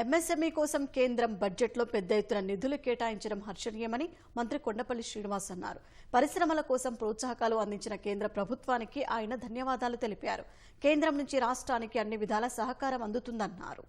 MSME కోసం కేంద్రం బడ్జెట్లో పెద్ద ఎత్తున నిధులు కేటాయించడం హర్షణీయమని మంత్రి కొండపల్లి శ్రీనివాస్ అన్నారు. పరిశ్రమల కోసం ప్రోత్సాహకాలు అందించిన కేంద్ర ప్రభుత్వానికి ఆయన ధన్యవాదాలు తెలిపారు. కేంద్రం నుంచి రాష్ట్రానికి అన్ని విధాల సహకారం అందుతుందన్నారు.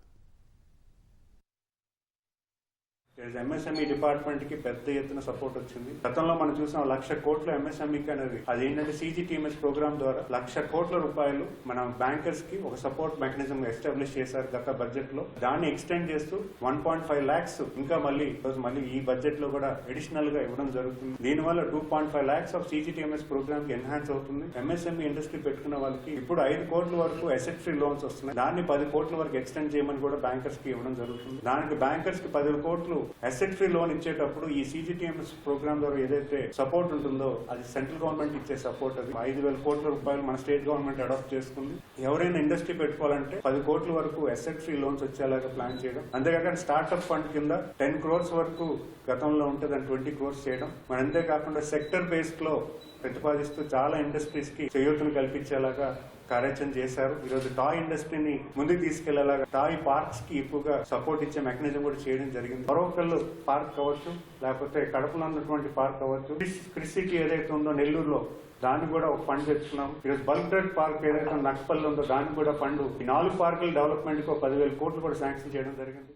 ఎంఎస్ఎంఈ డిపార్ట్మెంట్కి పెద్ద ఎత్తున సపోర్ట్ వచ్చింది. గతంలో మనం చూసాం లక్ష కోట్ల ఎంఎస్ఎంఈకి అనేది అది ఏంటంటే సీజీటీఎంఎస్ ప్రోగ్రామ్ ద్వారా లక్ష కోట్ల రూపాయలు మన బ్యాంకర్స్కి ఒక సపోర్ట్ మెకానిజం ఎస్టాబ్లిష్ చేశారు గత బడ్జెట్లో. దాన్ని ఎక్స్టెండ్ చేస్తూ వన్ పాయింట్ ఫైవ్ లాక్స్ ఇంకా మళ్ళీ మళ్ళీ ఈ బడ్జెట్లో కూడా అడిషనల్గా ఇవ్వడం జరుగుతుంది. దీనివల్ల two point five lakhs of CGTMS ప్రోగ్రామ్కి ఎన్హాన్స్ అవుతుంది. ఎంఎస్ఎంఈ ఇండస్ట్రీ పెట్టుకున్న వాళ్ళకి ఇప్పుడు ఐదు కోట్ల వరకు అసెట్ ఫ్రీ లోన్స్ వస్తున్నాయి. దాన్ని పది కోట్ల వరకు ఎక్స్టెండ్ చేయమని కూడా బ్యాంకర్స్కి ఇవ్వడం జరుగుతుంది. దానికి బ్యాంకర్స్కి పది కోట్లు అసెట్ ఫ్రీ లోన్ ఇచ్చేటప్పుడు ఈ సీజీటీఎంఎస్ ప్రోగ్రామ్ ద్వారా ఏదైతే సపోర్ట్ ఉంటుందో అది సెంట్రల్ గవర్నమెంట్ ఇచ్చే సపోర్ట్ అది. ఐదు వేల కోట్ల రూపాయలు మన స్టేట్ గవర్నమెంట్ అడాప్ట్ చేసుకుంది. ఎవరైనా ఇండస్ట్రీ పెట్టుకోవాలంటే పది కోట్ల వరకు అసెట్ ఫ్రీ లోన్స్ వచ్చేలాగా ప్లాన్ చేయడం. అంతేకాకుండా స్టార్ట్అప్ ఫండ్ కింద టెన్ క్రోర్స్ వరకు గతంలో ఉంటే దాన్ని ట్వంటీ క్రోర్స్ చేయడం. మరి అంతేకాకుండా సెక్టర్ బేస్డ్లో ప్రతిపాదిస్తూ చాలా ఇండస్ట్రీస్కి చేయూతను కల్పించేలాగా కార్యాచరణ చేశారు. ఈరోజు టాయ్ ఇండస్ట్రీని ముందుకు తీసుకెళ్ళేలాగా టాయ్ పార్క్స్కి ఎక్కువగా సపోర్ట్ ఇచ్చే మెకానిజం కూడా చేయడం జరిగింది. మరొకళ్ళు పార్క్ కావచ్చు లేకపోతే కడపలో ఉన్నటువంటి పార్క్ కావచ్చు. క్రిసిటీ ఏదైతే ఉందో నెల్లూరులో దాన్ని కూడా ఒక ఫండ్ తెచ్చుకున్నాం. ఈరోజు బల్క్ డ్రగ్ పార్క్ ఏదైతే నక్కపల్లి ఉందో దాన్ని కూడా ఫండ్. ఈ నాలుగు పార్కుల డెవలప్మెంట్కి ఒక పదివేల కోట్లు కూడా శాంక్షన్ చేయడం జరిగింది.